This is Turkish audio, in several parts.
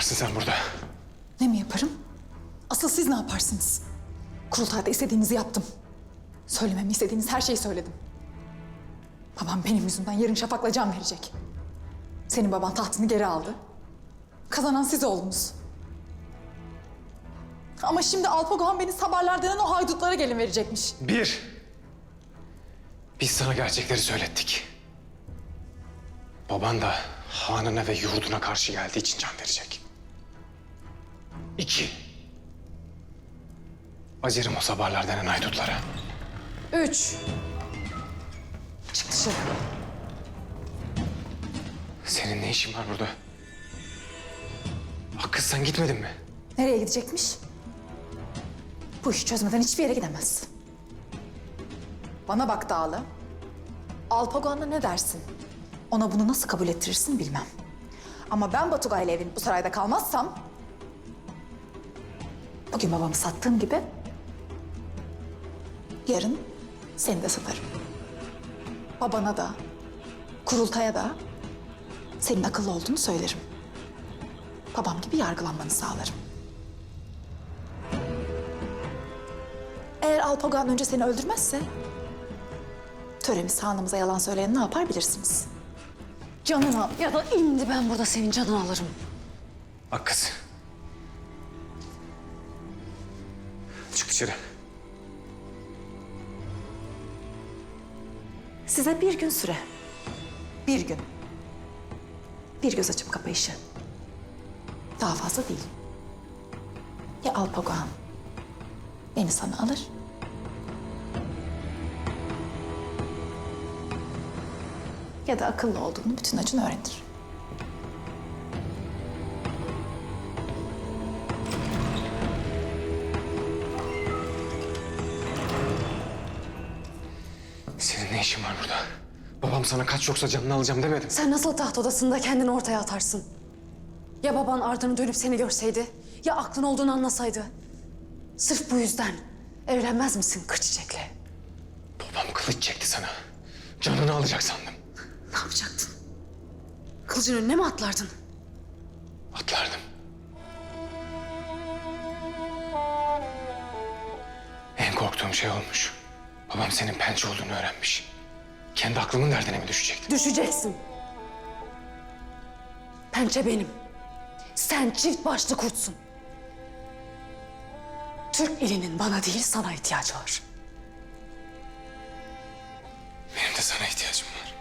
yaparsın sen burada? Ne mi yaparım? Asıl siz ne yaparsınız? Kurultayda istediğinizi yaptım. Söylememi istediğiniz her şeyi söyledim. Babam benim yüzümden yarın Şafak'la can verecek. Senin baban tahtını geri aldı. Kazanan siz oldunuz. Ama şimdi Alpagohan beni Sabarlar denen o haydutlara gelin verecekmiş. Bir, biz sana gerçekleri söylettik. Baban da hanına ve yurduna karşı geldiği için can verecek. İki, acırım o sabarlar denen haydutlara. Üç. Çık dışarı. Senin ne işin var burada? Bak kız sen gitmedin mi? Nereye gidecekmiş? Bu işi çözmeden hiçbir yere gidemez. Bana bak Dağlı. Alpagoan'a ne dersin? Ona bunu nasıl kabul ettirirsin bilmem. Ama ben Batugay ile evlenip bu sarayda kalmazsam... ...bugün babamı sattığım gibi... ...yarın seni de satarım. Babana da, kurultaya da... ...senin akıllı olduğunu söylerim. Babam gibi yargılanmanı sağlarım. Eğer Alpagan önce seni öldürmezse... ...töremiz hanımıza yalan söyleyen ne yapar bilirsiniz. Canını al. Ya da indi ben burada senin canını alırım. Bak kız. Dışarı. Size bir gün süre. Bir gün. Bir göz açıp kapayışı. Daha fazla değil. Ya Alpagan beni sana alır... ...ya da akıllı olduğunu bütün acın öğrenir. Ne işin var burada? Babam sana kaç yoksa canını alacağım demedim. Sen nasıl taht odasında kendini ortaya atarsın? Ya baban ardını dönüp seni görseydi? Ya aklın olduğunu anlasaydı? Sırf bu yüzden evlenmez misin kır çiçekle? Babam kılıç çekti sana. Canını alacak sandım. Ne yapacaktın? Kılıcın önüne mi atlardın? Atlardım. En korktuğum şey olmuş. Babam senin pençe olduğunu öğrenmiş. Kendi aklımın derdine mi düşecekti? Düşeceksin. Pençe benim. Sen çift başlı kurtsun. Türk ilinin bana değil sana ihtiyacı var. Benim de sana ihtiyacım var.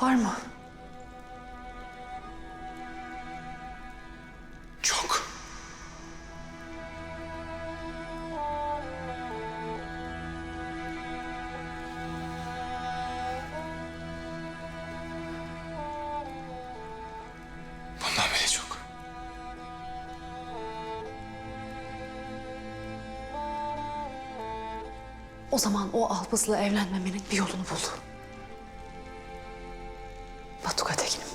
Var mı? O zaman o Alpız'la evlenmemenin bir yolunu bul. Batuka Tekin'im.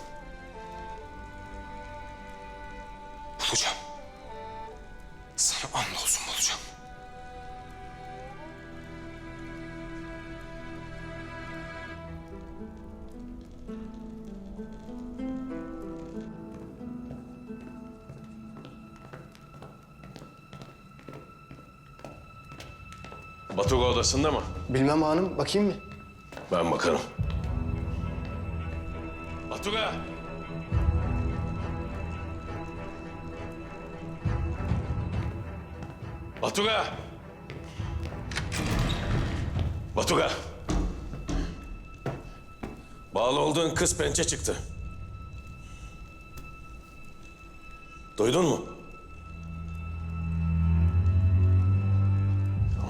Bulacağım. Sana andolsun bulacağım. Batuga odasında mı? Bilmem hanım, bakayım mı? Ben bakarım. Batuga! Batuga! Batuga! Bağlı olduğun kız pençe çıktı. Duydun mu?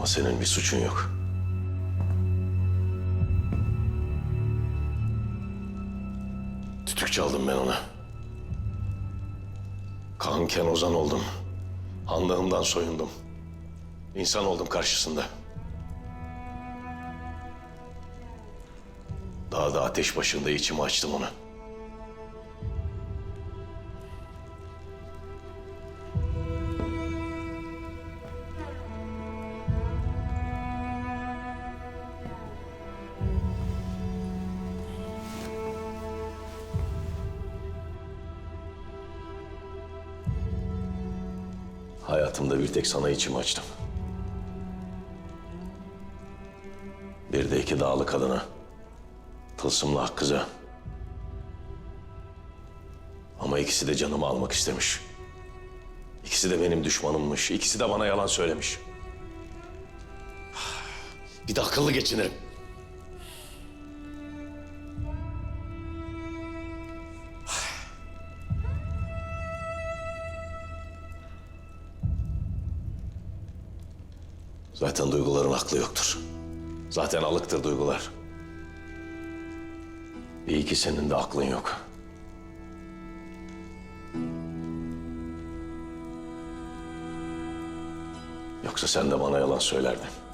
Ama senin bir suçun yok. Tütük çaldım ben ona. Kanken ozan oldum. Handağımdan soyundum. İnsan oldum karşısında. Dağda ateş başında içimi açtım ona. Hayatımda bir tek sana içimi açtım. Bir de iki dağlı kadına. Tılsımlı Hakkı'za. Ama ikisi de canımı almak istemiş. İkisi de benim düşmanımmış. İkisi de bana yalan söylemiş. Bir de akıllı geçinirim. Zaten duyguların aklı yoktur. Zaten alıktır duygular. İyi ki senin de aklın yok. Yoksa sen de bana yalan söylerdin.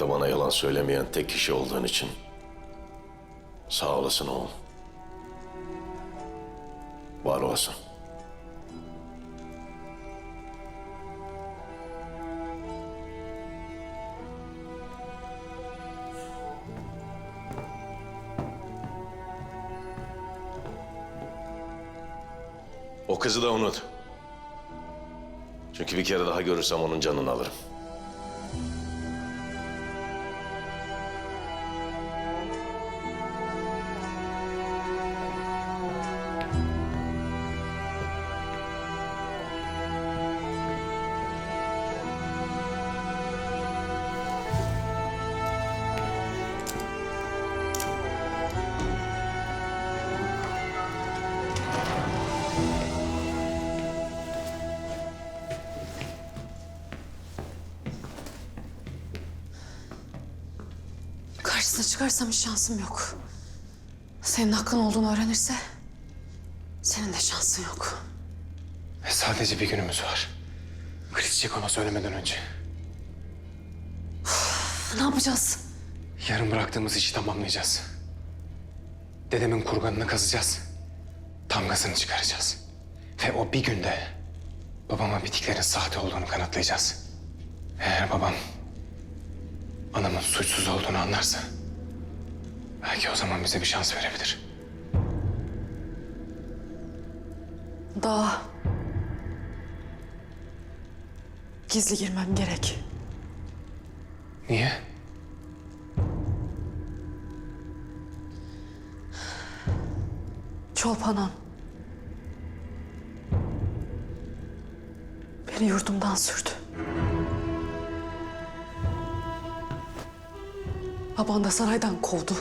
Hayatta bana yalan söylemeyen tek kişi olduğun için sağ olasın oğul. Var olasın. O kızı da unut. Çünkü bir kere daha görürsem onun canını alırım. Karşısına çıkarsam hiç şansım yok. Senin aklın olduğunu öğrenirse senin de şansın yok. Ve sadece bir günümüz var. Kritik ona söylemeden önce. Ne yapacağız? Yarın bıraktığımız işi tamamlayacağız. Dedemin kurganını kazacağız. Tamgasını çıkaracağız. Ve o bir günde babama bittiklerin sahte olduğunu kanıtlayacağız. Eğer babam anamın suçsuz olduğunu anlarsa belki o zaman bize bir şans verebilir. Daha gizli girmem gerek. Niye? Çolpanan. Beni yurdumdan sürdü. Baban da saraydan kovdu.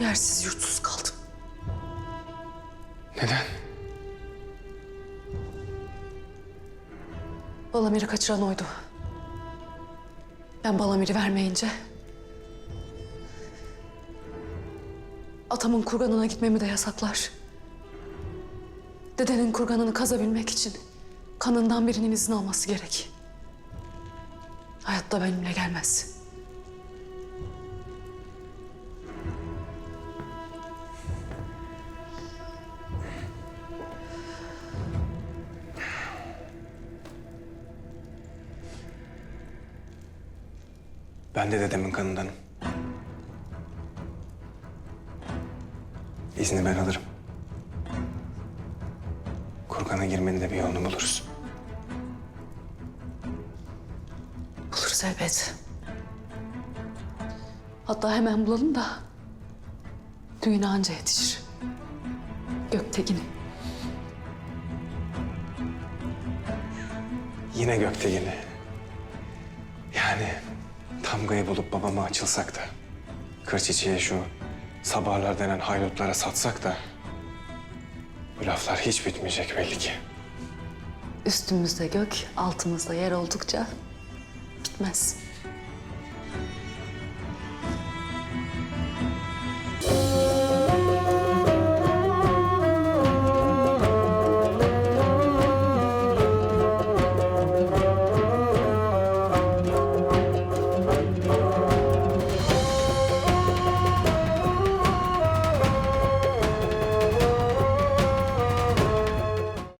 Yersiz yurtsuz kaldım. Neden? Balamir'i kaçıran oydu. Ben Balamir'i vermeyince... Atamın kurganına gitmemi de yasaklar. Dedenin kurganını kazabilmek için kanından birinin izin alması gerek. Hayatta benimle gelmez. Ben de dedemin kanındanım. İzni ben alırım. Kurgan'a girmenin de bir yolunu buluruz. Buluruz elbet. Hatta hemen bulalım da düğüne anca yetişir. Göktekin. Yine Göktekin'i. Yani tamgayı bulup babama açılsak da... ...kır çiçeği şu sabahlar denen haydutlara satsak da... ...bu laflar hiç bitmeyecek belli ki. Üstümüzde gök, altımızda yer oldukça bitmez.